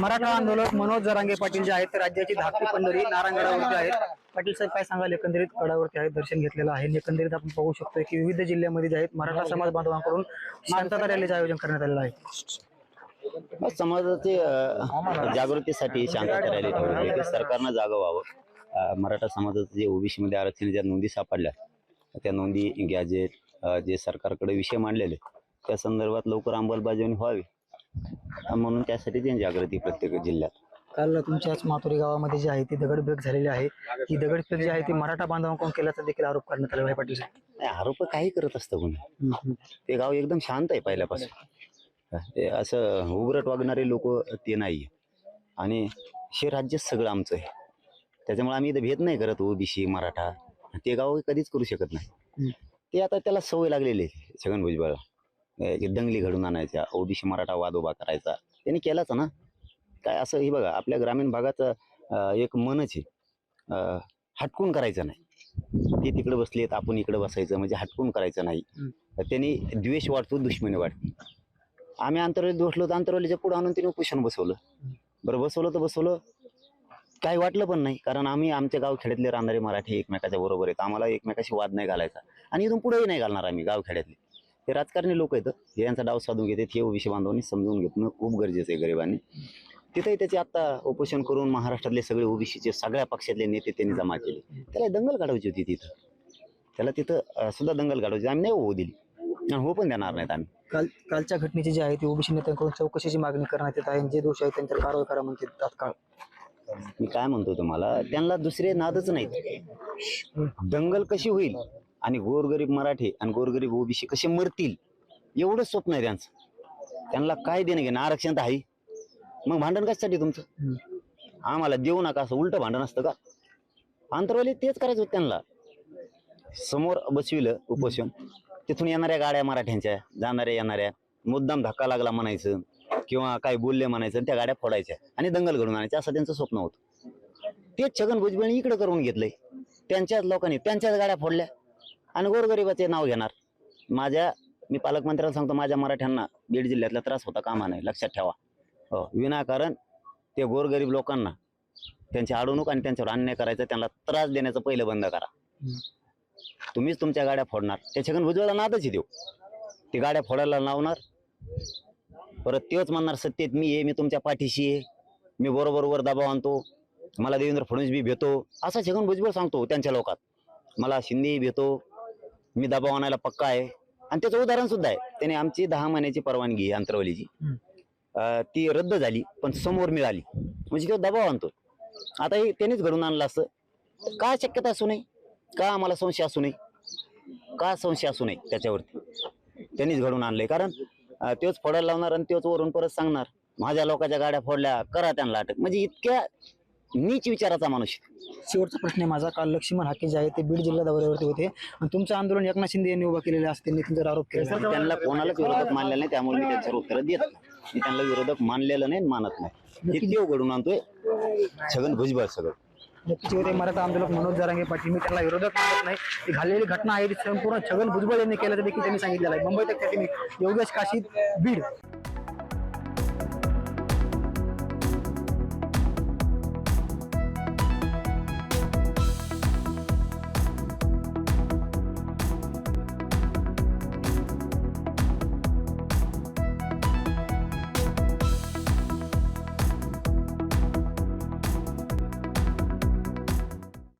मराठा आंदोलक मनोज जरांगे पाटील जे आहेत ते राज्याची धाकटी पंढरी नारायणगडावरती आहेत. पाटील साहेब काय सांगाल एकंदरीत गडावरती आहेत दर्शन घेतलेलं आहे. एकंदरीत आपण पाहू शकतो की विविध जिल्ह्यामध्ये जे आहेत मराठा समाज बांधवांकडून शांतता रॅलीचं आयोजन करण्यात आलेलं आहे. समाजाचे जागृतीसाठी शांतता रॅली ठेवली. की सरकारनं जागं व्हावं. मराठा समाजाचं जे ओबीसी मध्ये आरक्षण ज्या नोंदी सापडल्या त्या नोंदी गॅजेट जे सरकारकडे विषय मांडलेले त्या संदर्भात लवकर अंमलबजावणी व्हावी. म्हणून त्यासाठी जनजागृती प्रत्येक जिल्ह्यात. काल तुमच्याच माथुरी गावामध्ये जे आहे ती दगडफेक झालेली आहे. ही दगडफेक जी आहे ती मराठा बांधवांकडून केल्याचा देखील आरोप करण्यात आहे पाटील साहेब? नाही आरोप काही करत असतं कोणी. ते गाव एकदम शांत आहे पहिल्यापासून. ते असं उघरट वागणारे लोक ते नाही आणि हे राज्य सगळं आमचं आहे. त्याच्यामुळे आम्ही इथं भेद नाही करत ओबीसी मराठा. ते गाव कधीच करू शकत नाही. ते आता त्याला सवय लागलेली आहे छगन भुजबळला. की दंगली घडून आणायच्या ओबीसी मराठा वाद उभा करायचा त्यांनी केलाच ना. काय असं हे बघा आपल्या ग्रामीण भागाचं एक मनच आहे. हटकून करायचं नाही. ते तिकडे बसलेत आपण इकडे बसायचं म्हणजे हटकून करायचं नाही. त्यांनी द्वेष वाढतो दुश्मनी वाढते. आम्ही अंतरवली बसलो तर अंतरवलीच्या पुढे आणून तिने उपोषण बसवलं. बरं बसवलं तर बसवलं. काही वाटलं पण नाही कारण आम्ही आमच्या गाव खेड्यातले राहणारे मराठी एकमेकाच्या बरोबर आहेत. आम्हाला एकमेकाशी वाद नाही घालायचा. आणि इथून पुढेही नाही घालणार आम्ही गाव खेड्यातले. हे राजकारणी लोक आहेत हे यांचा डाव साधून घेतात हे ओबीसी बांधवांनी समजून घेतणं खूप गरजेचं आहे गरिबांनी. तिथेही त्याचे आता उपोषण करून महाराष्ट्रातले सगळे ओबीसीचे सगळ्या पक्षातले नेते त्यांनी जमा केले. त्याला दंगल काढायची होती तिथं. त्याला तिथं सुद्धा दंगल काढायची आम्ही नाही होऊ दिली. आणि हो पण देणार नाहीत आम्ही. काल कालच्या घटनेची जी आहे ती ओबीसी नेत्यांकडून चौकशीची मागणी करण्यात येत आहे. जे दोष आहेत त्यांच्यावर कारवाई करा म्हणते तात्काळ. मी काय म्हणतो तुम्हाला त्यांना दुसरे नादच नाहीत. दंगल कशी होईल? आणि गोरगरीब मराठी आणि गोरगरीब ओबीसी कसे मरतील? एवढंच स्वप्न आहे त्यांचं. त्यांना काय देणं घेणं? आरक्षण तर आहे. मग भांडण कशासाठी तुमचं? आम्हाला देऊ नका असं उलट भांडण असतं का? आंतरवाली तेच करायचं होतं त्यांना. समोर बसविलं उपोषण. तिथून येणाऱ्या गाड्या मराठ्यांच्या जाणाऱ्या येणाऱ्या. मुद्दाम धक्का लागला म्हणायचं किंवा काय बोलले म्हणायचं त्या गाड्या फोडायच्या आणि दंगल घडून आणायच्या असं त्यांचं स्वप्न होतं. तेच छगन भुजबळनी इकडे करून घेतलंय. त्यांच्याच लोकांनी त्यांच्याच गाड्या फोडल्या. आणि गोरगरिबाचे नाव घेणार. माझ्या मी पालकमंत्र्याला सांगतो माझ्या मराठ्यांना बीड जिल्ह्यातला त्रास होता कामा नाही लक्षात ठेवा. हो विनाकारण ते गोरगरीब लोकांना त्यांची अडवणूक आणि त्यांच्यावर अन्याय करायचा त्यांना त्रास देण्याचं पहिलं बंद करा. तुम्हीच तुमच्या गाड्या फोडणार. त्याच्याकडून छगन भुजबळला नादच देऊ ते गाड्या फोडायला लावणार. परत तेच म्हणणार सत्तेत मी आहे मी तुमच्या पाठीशी आहे. मी बरोबर वर दबाव आणतो. मला देवेंद्र फडणवीस बी भेटो. असा छगन भुजबळ सांगतो त्यांच्या लोकात. मला शिंदे भेटो. मी दबाव आणायला पक्का आहे. आणि त्याचं उदाहरण सुद्धा आहे. त्याने आमची दहा महिन्याची परवानगी आहे अंतरवलीची. ती रद्द झाली पण समोर मिळाली. म्हणजे तो दबाव आणतो. आता हे त्यांनीच घडून आणलं असं. का शक्यता असू नये? का आम्हाला संशय असू नये? का संशय असू नये त्याच्यावरती? त्यांनीच घडून आणलंय. कारण तोच फोडायला लावणार आणि तोच वरून परत सांगणार. माझ्या लोकांच्या गाड्या फोडल्या करा त्यांना अटक. म्हणजे इतक्या नीच विचाराचा माणूस. शेवटचा प्रश्न आहे माझा. काल लक्ष्मण हाके जे आहे ते बीड जिल्हा दौऱ्यावरती होते. आणि तुमचं आंदोलन एकनाथ शिंदे यांनी उभा केलेलं असं त्यांनी त्यांच्यावर आरोप केला त्यांना कोणालाच विरोधक मानलेलं नाही. त्यामुळे मी त्यांच्यावर उत्तर देत नाही. मी त्यांना विरोधक मानलेलं नाही आणि मानत नाही. इतके घडून आणतोय. छगन भुजबळ सगळं. नक्कीच होते मराठा आंदोलक मनोज जरांगे पाटील. मी त्यांना विरोधक मानत नाही. ती घाललेली घटना आहे. ती संपूर्ण छगन भुजबळ यांनी केल्याचं देखील त्यांनी सांगितलेलं आहे. मुंबई तक मी योगेश काशीद बीड.